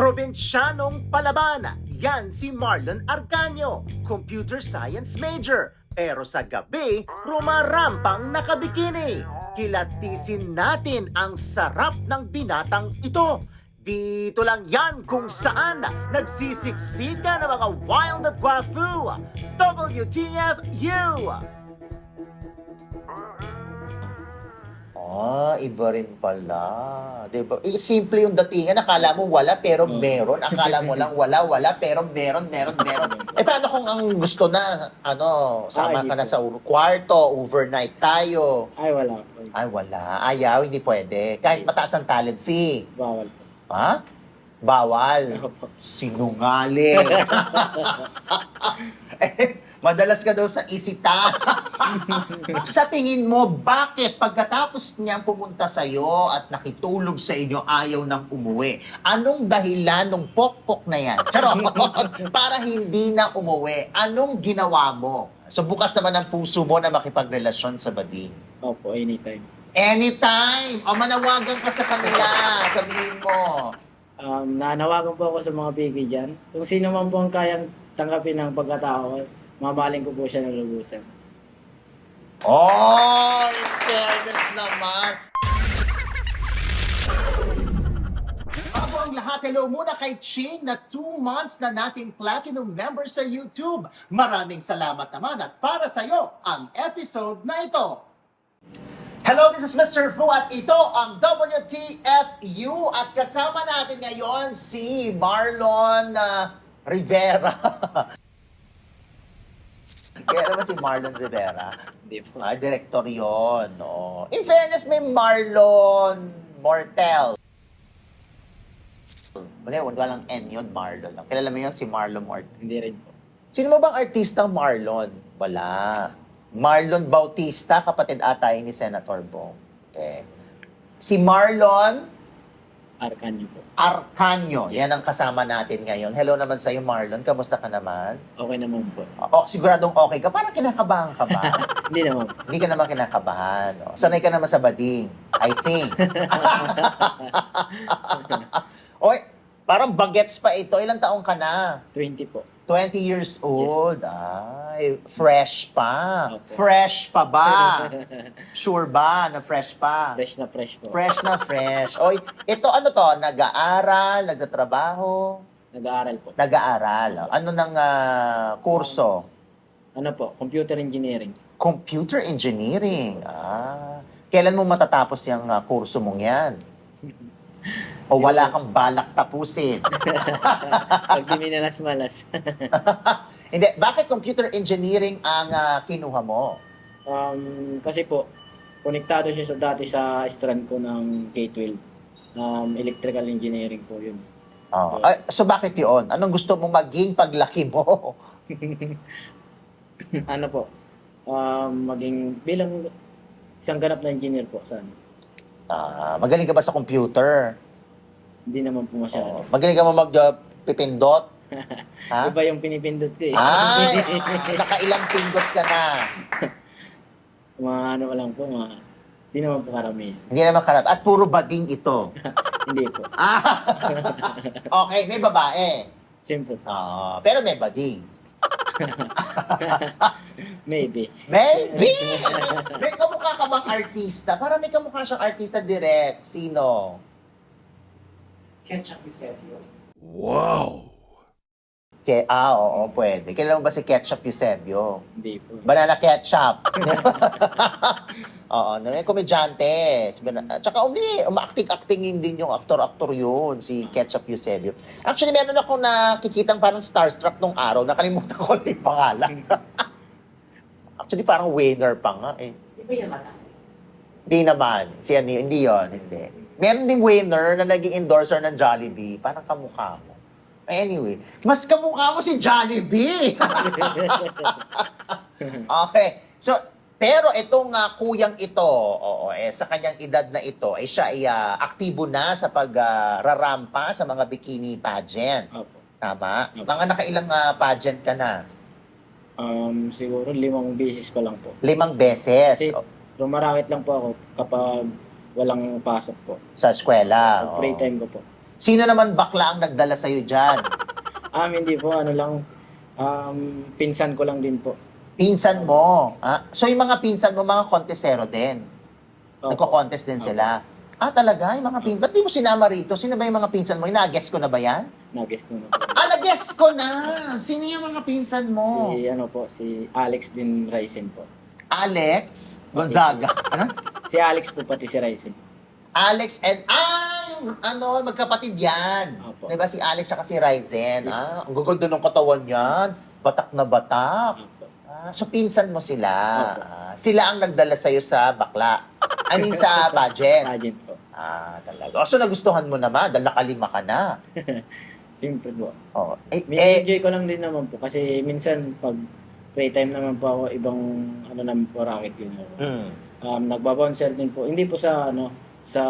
Probinsyanong palaban, yan si Marlon Arcanio, computer science major. Pero sa gabi, rumarampang nakabikini. Kilatisin natin ang sarap ng binatang ito. Dito lang yan kung saan nagsisiksika ng mga wild at guafu. WTFU! Ah, iba rin pala. Diba? Eh, simple yung datingan. Akala mo wala pero meron. Akala mo lang wala, wala pero meron, meron, meron. eh paano kung ang gusto na, ano, sama Ah, ka na sa kwarto, overnight tayo. Ay, wala po. Ay, wala. Ayaw, hindi pwede. Kahit mataas ang talent fee. Bawal po. Ha? Bawal. Opo. Sinungaling. eh, madalas ka daw sa isita. Sa tingin mo, bakit pagkatapos niyang pumunta sa iyo at nakitulog sa inyo, ayaw nang umuwi? Anong dahilan ng pokpok na yan? Charot! Para hindi na umuwi. Anong ginawa mo? So bukas naman ang puso mo na makipagrelasyon sa bading. Opo, anytime. Anytime! O manawagan ka sa kanila. Sabihin mo. Um, nanawagan po ako sa mga bigay dyan. Kung sino man po ang kayang tanggapin ng pagkatao, mamaling ko po siya ng lubusan. Oh, in fairness naman. Bago ang lahat, hello muna kay Ching na 2 months na nating platinum member sa YouTube. Maraming salamat naman at para sa iyo ang episode na ito. Hello, this is Mr. Fu at ito ang WTFU at kasama natin ngayon si Marlon ah, Rivera. Kaya naman si Marlon Rivera. Po. Ah, director yun. No. In fairness, may Marlon Mortel. Wala lang N yun, Marlon. Kilala mo yun, si Marlon Mortel. Hindi rin po. Sino mo bang artistang Marlon? Wala. Marlon Bautista, kapatid ata yun ni Senator Bong. Okay. Si Marlon Arkanyo po. Arcanio. Yan ang kasama natin ngayon. Hello naman sa'yo, Marlon. Kamusta ka naman? Okay naman po. O, siguradong okay ka. Parang kinakabahan ka ba? Hindi naman po. Hindi ka naman kinakabahan. O, sanay ka naman sa bading. I think. Oy, parang bagets pa ito. Ilang taong ka na? 20 po. 20 years old. Ay, fresh pa. Opo. Fresh pa ba? Sure ba na fresh pa? fresh na fresh po. Fresh na fresh. Oy, ito ano to? Nag-aaral, nagtatrabaho, Nag-aaral po. nag-aaral. Ano ng ah, kurso? Ano po? Computer engineering. Computer engineering. Ah. Kailan mo matatapos yung ah, kurso mong yan? O wala kang balak tapusin? Pag di minalas-malas. Hindi, bakit computer engineering ang ah, kinuha mo? um, kasi po, konektado siya sa, dati sa strand ko ng K-12. Um, electrical engineering po yun. Oh. Ah, so bakit yun? Anong gusto mo maging paglaki mo? ano po? Um, maging bilang isang ganap na engineer po. Saan? Ah, magaling ka ba sa computer? Hindi naman po Oh, masyado. magaling ka ba mag-pipindot? ha? Iba yung pinipindot ko eh. Ah, nakailang pindot ka na. mga ano lang po, mga hindi naman po karami. Hindi naman karap. At puro bading ito. hindi po. Ah! okay, may babae. Siyempre. Ah, pero may bading. Maybe. Maybe! may kamukha ka bang artista? Para may kamukha siyang artista direct. Sino? Ketchup Eusebio. Ke ah, oo, pwede. Kailan mo ba si Ketchup Eusebio? Hindi po. Banana Ketchup. oo, na may komedyante. Si Bana- At saka umi, umaacting-actingin din yung aktor-aktor yun, si Ketchup Eusebio. Actually, meron ako nakikitang parang starstruck nung araw. Nakalimutan ko lang yung pangalan. Actually, parang winner pa nga eh. Di ba yan mata? Hindi naman. Si ano yun? Hindi yun. Hindi. Meron ding winner na naging endorser ng Jollibee. Parang kamukha mo. Anyway, mas kamukha mo si Jollibee! okay. So, pero itong ah, kuyang ito, oo, eh, sa kanyang edad na ito, ay siya ay ah, aktibo na sa pagrarampa sa mga bikini pageant. Opo. Tama? Opo. Mga nakailang ah, pageant ka na? Um, siguro limang beses pa lang po. Limang beses Kasi o, rumarakit lang po ako kapag walang pasok po. sa eskwela. Free oo. time ko po. Sino naman bakla ang nagdala sa'yo dyan? Um, hindi po, ano lang, um, pinsan ko lang din po. Pinsan mo. Ah? So yung mga pinsan mo, mga kontesero din. Opo. Nagko-contest din sila. Ah, talaga? Yung mga pinsan. Ba't di mo sinama rito? Sino ba yung mga pinsan mo? Ina-guess ko na ba yan? Nag-guest mo na po. Ah, nag-guess ko na! Sino yung mga pinsan mo? Si, ano po, si Alex din Rising po. Alex Gonzaga. Ano? Si Alex po pati si Rising. Alex and ah, yung ano, magkapatid yan. Opo. 'Di ba si Alex at si Ryzen? Yes. Ah, ang gaganda ng katawan niyan. Batak na batak. Opo. Ah, so pinsan mo sila. Opo. Ah, sila ang nagdala sa sa bakla. I mean sa pageant. Pageant po. Ah, talaga. O, so nagustuhan mo naman dahil nakalima ka na. Siyempre po. Oh, eh, May eh, ko lang din naman po kasi minsan pag free time naman po ako ibang ano naman po racket yun ako. mm, Um, nagbabouncer din po. Hindi po sa ano sa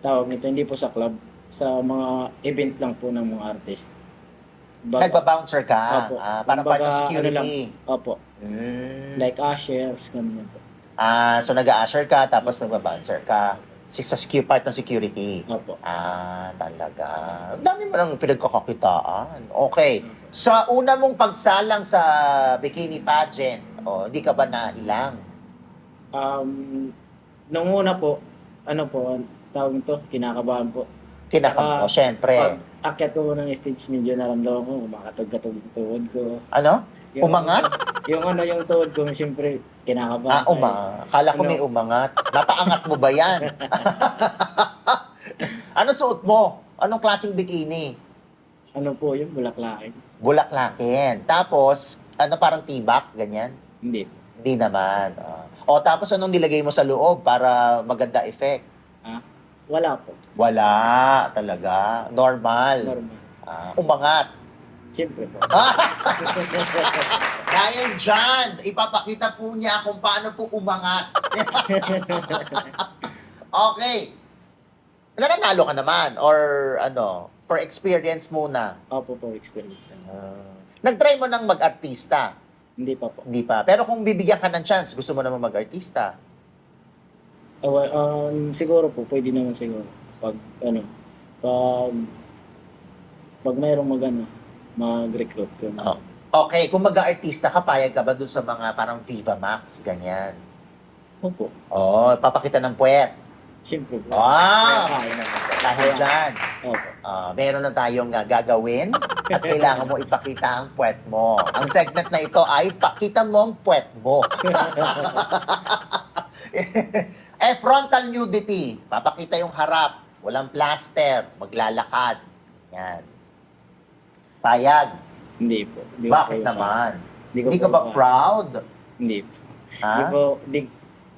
tawag nito, hindi po sa club, sa mga event lang po ng mga artist. Bag- nagba-bouncer ka. Opo. Ah, para part of Kumbaga, ano lang, security. Opo. Mm. Like ushers, ganyan po. ah, so nag-usher ka tapos nagba-bouncer ka. Si sa secu- part ng security. Opo. Ah, talaga. Ang dami mo nang pinagkakakitaan. Okay. Sa una mong pagsalang sa bikini pageant, oh, hindi ka ba na ilang? Um, nung una po, ano po, tawag nito, kinakabahan po. Kinakam mo, Ah, syempre. Pag akyat ko ng stage, medyo naramdaman ko, makatog-katog yung tuhod ko. ano? Umangat? Yung ano, yung tuhod ko, siyempre, kinakabahan. Ah, uma. Kala ko Ano? may umangat. Napaangat mo ba yan? ano suot mo? Anong klaseng bikini? Ano po yung bulaklakin? Bulaklakin. Tapos, ano parang tibak, ganyan? Hindi. Hindi naman. Ah. O tapos anong nilagay mo sa loob para maganda effect? Wala po. Wala talaga. Normal. Normal. Ah, umangat. Siyempre po. Dahil dyan, ipapakita po niya kung paano po umangat. okay. Nananalo ka naman or ano, for experience muna. Opo po, experience lang. Ah, nag-try mo nang mag-artista? Hindi pa po. Hindi pa. Pero kung bibigyan ka ng chance, gusto mo naman mag-artista. Ah, well, um, siguro po, pwede naman siguro. Pag, ano, pag, pag mayroong mag, ano, mag-recruit ko. Oh. Okay, kung mag-artista ka, payag ka ba dun sa mga parang Viva Max, ganyan? Opo. Oh, papakita ng puwet. Siyempre po. Wow! Kaya naman po. Dahil dyan, Opo. ah, meron na tayong ah, gagawin at kailangan mo ipakita ang puwet mo. Ang segment na ito ay pakita mo ang puwet mo. eh, frontal nudity. Papakita yung harap. Walang plaster. Maglalakad. Yan. Payag. Hindi po. Hindi ko Bakit po- naman? Hindi, ko Hindi ka po ba proud? Hindi. Hindi Ha? po, hindi,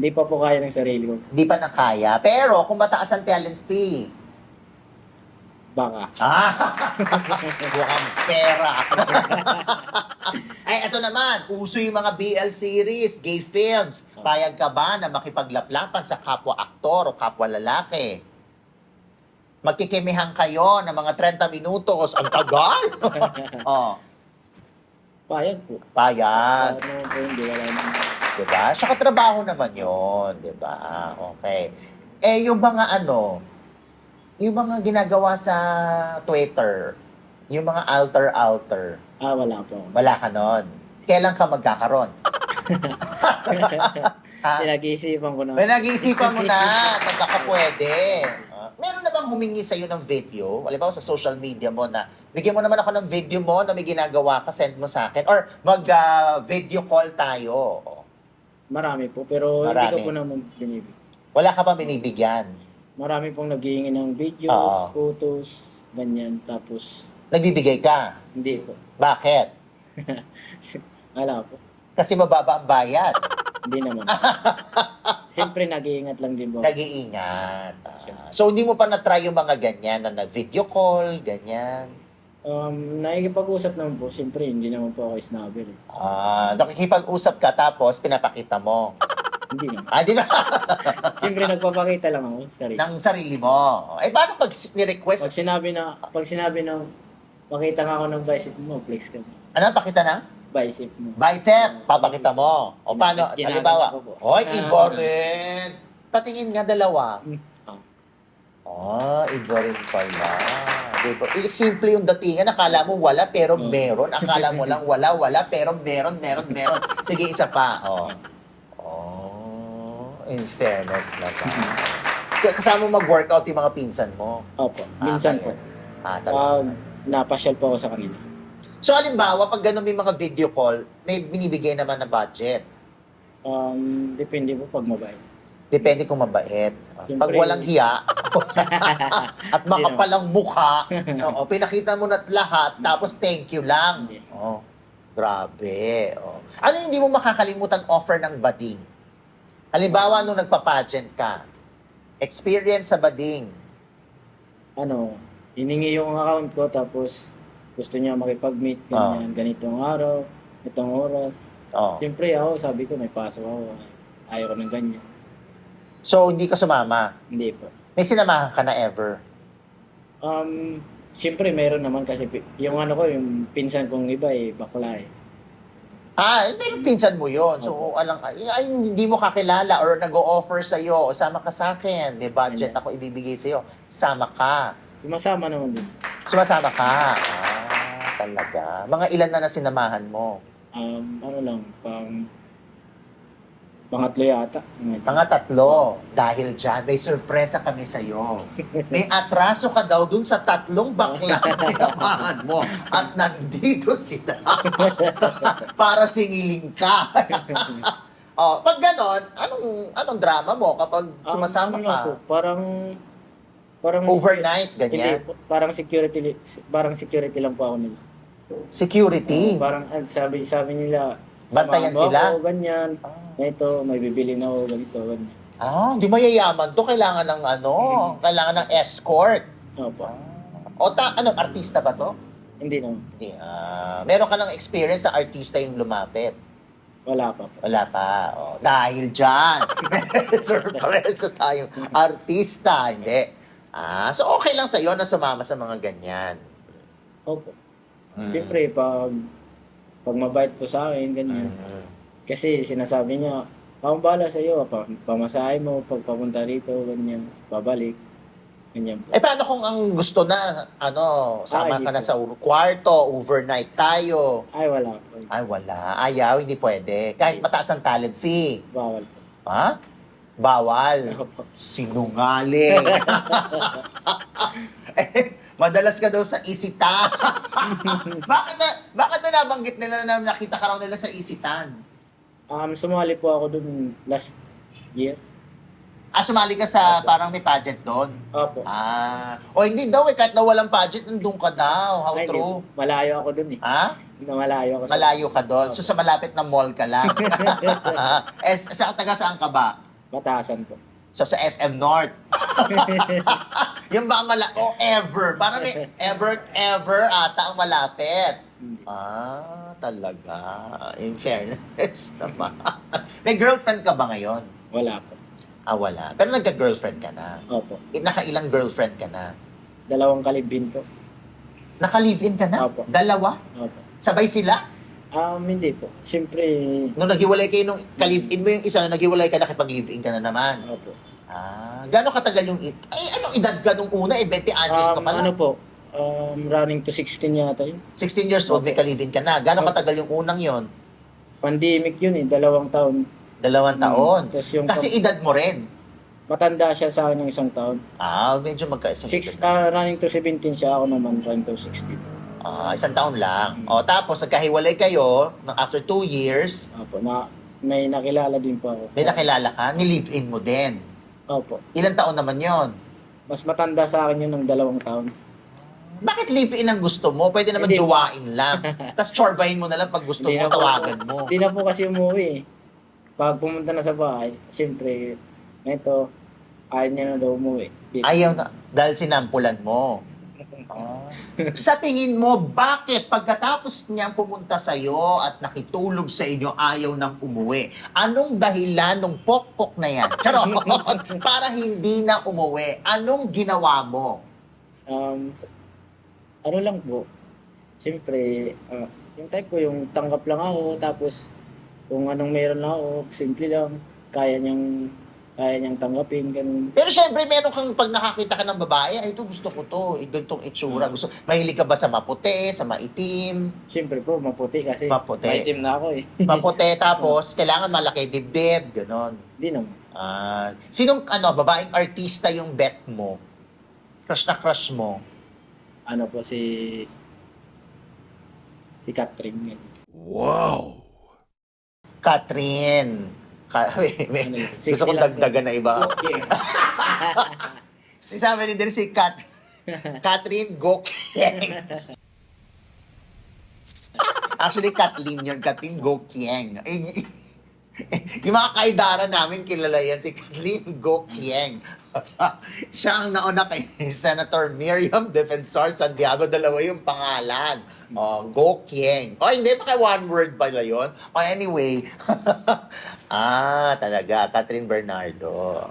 hindi pa po kaya ng sarili ko. Di pa na kaya. Pero kung mataas ang talent fee, Baka. ah, mukhang pera. Ay, eto naman, uso yung mga BL series, gay films. Payag ka ba na makipaglaplapan sa kapwa aktor o kapwa lalaki? Magkikimihan kayo ng mga 30 minutos. Ang tagal! oh, Payag po. payag. Ano po, hindi wala naman. Diba? Siya katrabaho naman yon, diba? Okay. Eh, yung mga ano, yung mga ginagawa sa Twitter, yung mga alter-alter, Ah, wala po. wala ka nun. Kailan ka magkakaroon? ha? Pinag-iisipan ko na. May nag-iisipan mo na, nagkakapwede. Ah, meron na bang humingi sa'yo ng video? Halimbawa sa social media mo na, bigyan mo naman ako ng video mo na may ginagawa ka, send mo sa akin. Or mag-video call tayo. Marami po, pero Marami. hindi ko po naman binibig. Wala ka pa binibigyan. Marami pong naghihingi ng videos, Oo. photos, ganyan. Tapos, Nagbibigay ka. hindi po. Bakit? Wala po. Kasi mababa ang bayad. Hindi naman. Siyempre, nag-iingat lang din po. Nag-iingat. Ah, so, hindi mo pa na-try yung mga ganyan na nag-video call, ganyan. Um, nakikipag-usap naman po. Siyempre, hindi naman po ako snubber. eh. Ah, nakikipag-usap ka tapos pinapakita mo. Hindi naman. Ah, di ba? Siyempre, nagpapakita lang ako sa sarili. ng sarili mo. Eh, paano pag ni-request? Pag sinabi na, pag sinabi na, pakita nga ako ng bicep mo, flex ka. Ano, pakita na? Bicep mo. Bicep, papakita mo. O paano? Ginagawa Halimbawa, ko po. Hoy, Ah. Patingin nga dalawa. Hmm. Ah. Ah, iba rin pala. Diba? Simple yung datingan. Akala mo wala, pero Mm. meron. Akala mo lang wala, wala, pero meron, meron, meron. Sige, isa pa. Oh. Oh, in fairness naman. Kaya Kasama mo mag-workout yung mga pinsan mo. Opo, Ah, minsan po. Ah, talaga. Pag napasyal po ako sa kanila. So, halimbawa, pag ganun may mga video call, may binibigay naman na budget. Um, depende po pag mabait. Depende kung mabait. Pag Siyempre. walang hiya at makapalang mukha, oo, pinakita mo na't lahat, tapos thank you lang. Hindi. Oh, grabe. Oh. Ano yung hindi mo makakalimutan offer ng bading? Halimbawa, nung nagpa-pageant ka, experience sa bading. Ano, hiningi yung account ko tapos gusto niya makipag-meet Ah. ganyan, ganitong araw, itong oras. Oh. Siyempre ako, sabi ko may pasok ako. Ayaw ko ng ganyan. So, hindi ka sumama. Hindi po. May sinamahan ka na ever. Um, siyempre meron naman kasi pi- yung ano ko, yung pinsan kong iba eh, bakla eh. Ah, meron pinsan mo yon. So, alang, ay, ay, hindi mo kakilala or nag-o-offer sa'yo, o sama ka sa akin, may budget ako ibibigay sa'yo. Sama ka. Sumasama naman din. Sumasama ka. Ah, talaga. Mga ilan na na sinamahan mo? Um, ano lang, pang pangatlo yata. Mga tatlo. Dahil dyan, may sorpresa kami sa'yo. May atraso ka daw dun sa tatlong bakla na sinamahan mo. At nandito sila. Para singiling ka. oh, pag ganon, anong, anong drama mo kapag sumasama Um, ano ka? po, parang parang Overnight, Hindi ganyan. po, parang security li- parang security lang po ako nila. Security. Parang ah, sabi sabi nila Bantayan sila? Ako, ganyan. Ito, may bibili na ako ganito, ganyan. Ah, di mayayaman to. Kailangan ng ano, kailangan ng escort. Opo. O ta, ano, artista ba to? Hindi naman. Hindi. Ah, meron ka ng experience sa artista yung lumapit. Wala pa po. Wala pa. Oh, dahil dyan, surprise tayong artista. Hindi. Ah, so okay lang sa'yo na sumama sa mga ganyan. Opo. Mm. Siyempre, pag pag mabait po sa akin, ganyan. Mm. Kasi sinasabi niya, akong bala sa iyo, pa, pamasahe mo, pag papunta rito, ganyan, babalik. Ganyan po. Eh, paano kung ang gusto na, ano, sama Ah, ka na po. sa kwarto, overnight tayo. Ay, wala po. Ay, wala. Ayaw, hindi pwede. Kahit mataas ang talent fee. Bawal po. Ha? Bawal. Sinungaling. Eh, Madalas ka daw sa isitan. bakit na, bakit na nabanggit nila na nakita ka raw nila sa isitan? Um, sumali po ako dun last year. Ah, sumali ka sa parang may pageant doon. Opo. Ah. O hindi daw eh, kahit na walang pageant, nandun ka daw. How Ay, true? hindi. Malayo ako dun eh. Ha? Na malayo ako. sa- Malayo ka doon. So sa malapit na mall ka lang. eh, sa taga saan ka ba? Batasan po. So sa SM North. Yung ba mala... O ever. Parang may ever, ever ata ang malapit. Ah, talaga. In fairness naman. may girlfriend ka ba ngayon? Wala po. Ah, wala. Pero nagka-girlfriend ka na. Opo. Eh, Nakailang girlfriend ka na. Dalawang kalibin po. Naka-live-in ka na? Opo. Dalawa? Opo. Sabay sila? Um, hindi po. Siyempre, Nung naghiwalay kayo nung ka-live-in mo yung isa, nung naghiwalay ka, nakipag-live-in ka na naman. opo. Ah, gano'ng katagal yung... Ay, anong edad ka nung una? Eh, 20 anyos ka Um, pala. ano po, um, running to 16 yata yun. 16 years old, may ka-live-in ka na. Gano'ng katagal yung unang yon? Pandemic yun eh, dalawang taon. Dalawang taon. Tapos yung Kasi edad mo rin. matanda siya sa akin ng isang taon. Ah, medyo magkaisang Six, ah, running to 17 siya, ako naman running to 16. Ah, isang taon lang. O, tapos, nagkahiwalay kayo, ng after two years, Opo, na, may nakilala din po ako. may nakilala ka, ni-live-in mo din. Opo. Ilang taon naman yon? Mas matanda sa akin yun ng dalawang taon. Bakit live-in ang gusto mo? Pwede naman Hindi. jowain lang. Tapos chorbahin mo na lang pag gusto mo, Hindi na po- tawagan mo. Hindi na po kasi umuwi eh. Pag pumunta na sa bahay, siyempre, neto, ayaw niya na daw umuwi. Di- Ayaw na, dahil sinampulan mo. Ah. sa tingin mo, bakit pagkatapos niyang pumunta sa iyo at nakitulog sa inyo, ayaw nang umuwi? Anong dahilan ng pokpok na yan? Charot! para hindi na umuwi. Anong ginawa mo? Um, ano lang po, siyempre, ah, yung type ko, yung tanggap lang ako, tapos kung anong meron lang ako, simple lang, kaya niyang kaya niyang tanggapin, ganun. Pero syempre, meron kang pag nakakita ka ng babae, ay ito gusto ko to, eh, ganitong itsura. Gusto, mahilig ka ba sa maputi, sa maitim? Siyempre po, maputi kasi. Maputi. Maitim na ako eh. Maputi tapos, kailangan malaki dibdib, ganon. Hindi naman. Ah, sinong ano, babaeng artista yung bet mo? Crush na crush mo? Ano po si... Si Catherine. yun. Catherine. Ka- may- may- Ano gusto kong 60 lang, dagdagan na iba. Okay. Si sabi ni din si Kat Catherine Gokyeng. Actually, Kathleen yun. Kathleen Gokyeng. Yung mga kaidara namin, kilala yan si Kathleen Gokyeng. Siya ang nauna kay Senator Miriam Defensor Santiago. Dalawa yung pangalan. Oh, Gokyeng. Oh, hindi pa kay one word pala yun. Oh, anyway. ah, talaga. Catherine Bernardo.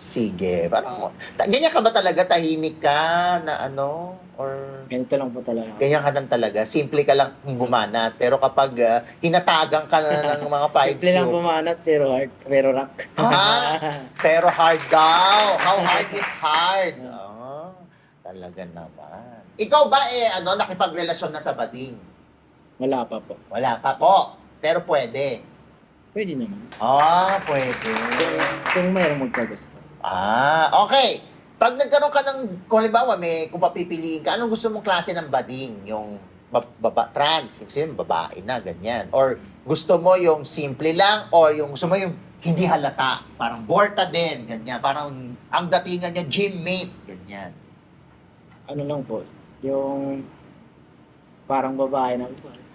Sige. Parang, ta- ganyan ka ba talaga? Tahimik ka na ano? Or Ganito lang po talaga. ganyan ka lang talaga? Simple ka lang bumanat. Pero kapag ah, hinatagang ka na ng mga five Simple lang cube, pumanat pero hard, pero rock. Ah, pero hard daw. How hard is hard? Oh, talaga naman. Ikaw ba eh, ano, nakipagrelasyon na sa bading? Wala pa po. Wala pa po. Pero pwede. Pwede naman. Ah, pwede. Kung, kung mayroong magkagusto. Ah, okay. Pag nagkaroon ka ng, kung halimbawa, may, kung papipiliin ka, anong gusto mong klase ng bading? Yung ba- baba, trans, yung babae na, ganyan. Or gusto mo yung simple lang, or yung gusto mo yung hindi halata, parang borta din, ganyan. Parang ang datingan niya, gym mate, ganyan. Ano lang po, yung parang babae na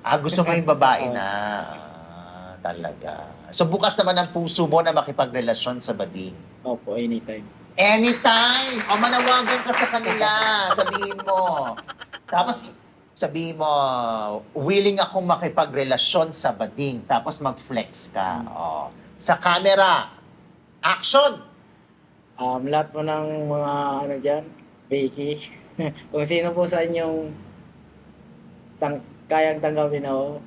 Ah, gusto mo yung babae na. Ah, talaga. So bukas naman ang puso mo na makipagrelasyon sa bading. Opo, anytime. Anytime! O manawagan ka sa kanila. Sabihin mo. Tapos sabihin mo, willing akong makipagrelasyon sa bading. Tapos mag-flex ka. O. Sa camera. Action! Um, lahat po ng mga ano dyan, Becky, kung sino po sa inyong tang kayang tanggapin ako,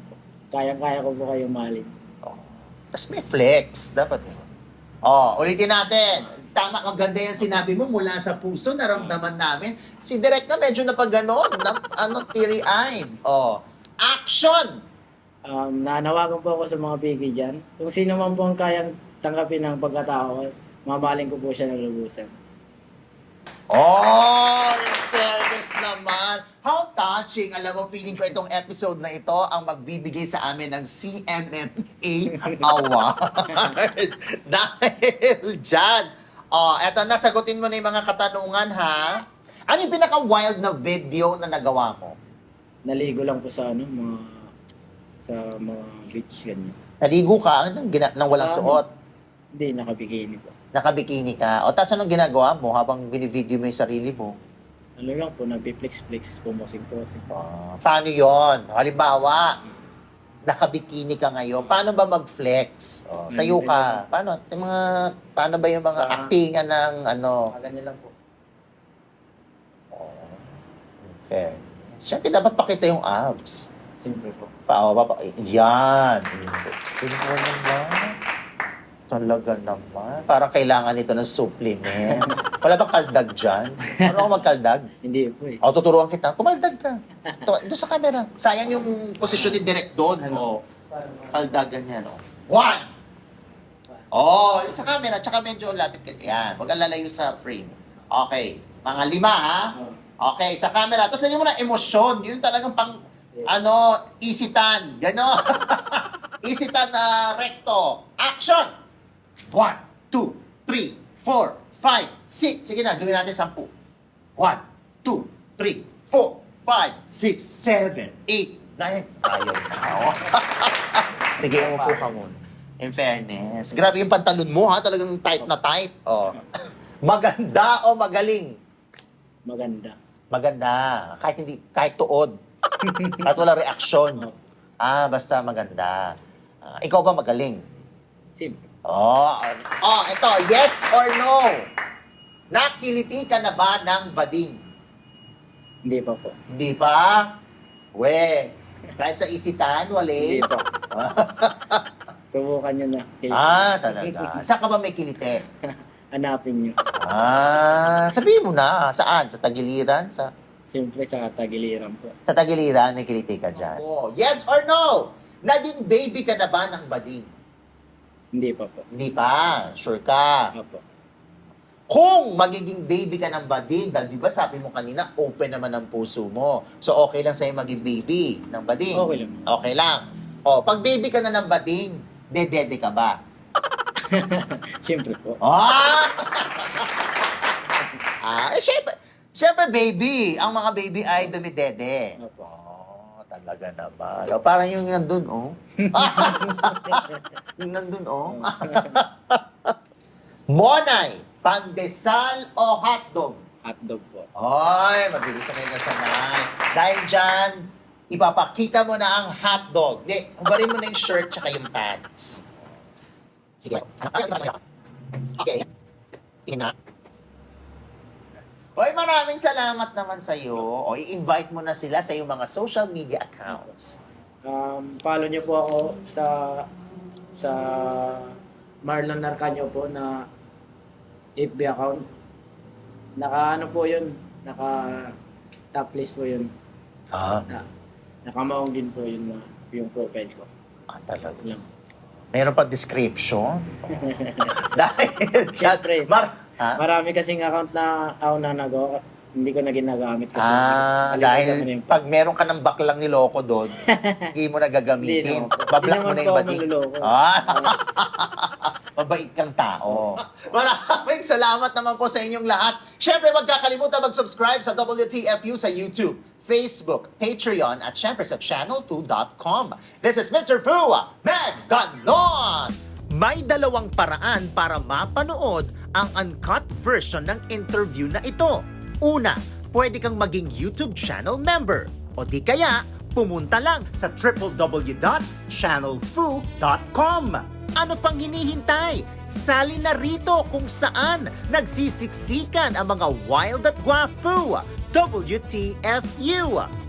kayang-kaya ko po kayong mahalin. Tapos may flex. Dapat. Oh, ulitin natin. Tama, maganda yan sinabi mo mula sa puso, naramdaman namin. Si Direk na medyo napaganon, na, ano, teary-eyed. Oh, action! Um, nanawagan po ako sa mga Becky dyan. Kung sino man po ang kayang tanggapin ng pagkatao ko, mamahalin ko po siya ng lubusan. Oh, fairness naman. How touching. Alam mo, feeling ko itong episode na ito ang magbibigay sa amin ng CMMA Award. Dahil dyan. Oh, eto, nasagutin mo na yung mga katanungan, ha? Ano yung pinaka-wild na video na nagawa mo? Naligo lang po sa ano, mga sa mga beach ganyan. Naligo ka nang, gina- nang walang Ah. suot. Hindi, nakabikini po. Nakabikini ka. O, tapos anong ginagawa mo habang binivideo mo yung sarili mo? Ano lang po, nagpi-flex-flex, pumusing-pusing. Ah, paano yon? Halimbawa, nakabikini ka ngayon, paano ba mag-flex? Oh, tayo ka. Paano? Yung mga, paano ba yung mga Ah. actingan ng ano? Ganyan lang po. Okay. Siyempre, dapat pakita yung abs. Simple po. Pa, oh, papa, yan. Tingnan mo. Talaga naman. Parang kailangan ito ng supplement. Wala bang kaldag dyan? Ano ako magkaldag? Hindi po eh. O, tuturuan kita. Kumaldag ka. Ito, doon sa camera. Sayang yung posisyon ni Direk doon. O, kaldagan yan. O. One! Oh, sa camera. Tsaka medyo lapit ka. Yan. Huwag kang lalayo sa frame. Okay. Mga lima, ha? Okay, sa camera. Tapos lagyan mo ng emosyon. Yun talagang pang, ano, isitan. Ganon. isitan na recto. Action! One, two, three, four, five, six. Sige na, gawin natin sampu. One, two, three, four, five, six, seven, eight, nine. Ayaw na. Sige, umupo ka muna. In fairness. Grabe yung pantalon mo ha, talagang tight na tight. Oh. Maganda o magaling? Maganda. Maganda. Kahit hindi, kahit tuod. kahit wala reaksyon. Ah, basta maganda. Ah, ikaw ba magaling? Simple. Oh, oh, ito, yes or no? Nakiliti ka na ba ng bading? Hindi pa po. Hindi pa? We, kahit sa isitan, wali. Hindi pa. Subukan nyo na. Kaya Ah, talaga. Saan ka ba may kilite? Hanapin nyo. Ah, sabihin mo na. Saan? Sa Tagiliran? Sa Siyempre sa tagiliran po. sa Tagiliran, may kilite ka dyan. Oh, yes or no? Naging baby ka na ba ng bading? Hindi pa po. Hindi pa. Sure ka. Opo. Kung magiging baby ka ng bading, dahil di ba sabi mo kanina, open naman ang puso mo. So, okay lang sa'yo maging baby ng bading? Okay lang. Okay lang. O, pag baby ka na ng bading, dedede ka ba? Siyempre po. Ah! ah, eh, syempre, syempre baby. Ang mga baby ay dumidede. Opo. Oh, talaga naman. O, parang yung nandun, oh. yung nandun, oh. Monay, pandesal o hotdog? Hotdog po. Ay, mabilis na kayo nasanay. Dahil dyan, ipapakita mo na ang hotdog. Hindi, hubarin mo na yung shirt tsaka yung pants. Sige. Okay. Tingin na. Hoy, maraming salamat naman sa iyo. O i-invite mo na sila sa iyong mga social media accounts. Um, follow nyo po ako sa sa Marlon Narcanyo po na FB account. Naka ano po yun, naka top list po yun. Ah, Na, nakamaong din po yun na yung profile ko. ah talaga. Lang. Meron pa description? Dahil dyan, Siyempre. mar, ha? Marami kasing account na ako na nagawa, hindi ko na ginagamit. kasi Ah, nakalimutan ko na dahil yung pag meron ka ng baklang niloko doon, hindi mo na Hindi gagamitin. naman po. Bablock Hindi mo na naman yung po ako bading. manluloko. Ah, mabait kang tao. Maraming salamat naman po sa inyong lahat. Siyempre, huwag kakalimutan mag-subscribe sa WTFU sa YouTube, Facebook, Patreon, at syempre sa channelfu.com. This is Mr. Fu, Meganon! May dalawang paraan para mapanood ang uncut version ng interview na ito. Una, pwede kang maging YouTube channel member. O di kaya, pumunta lang sa www.channelfu.com. Ano pang hinihintay? Sali na rito kung saan nagsisiksikan ang mga wild at guafu. WTFU.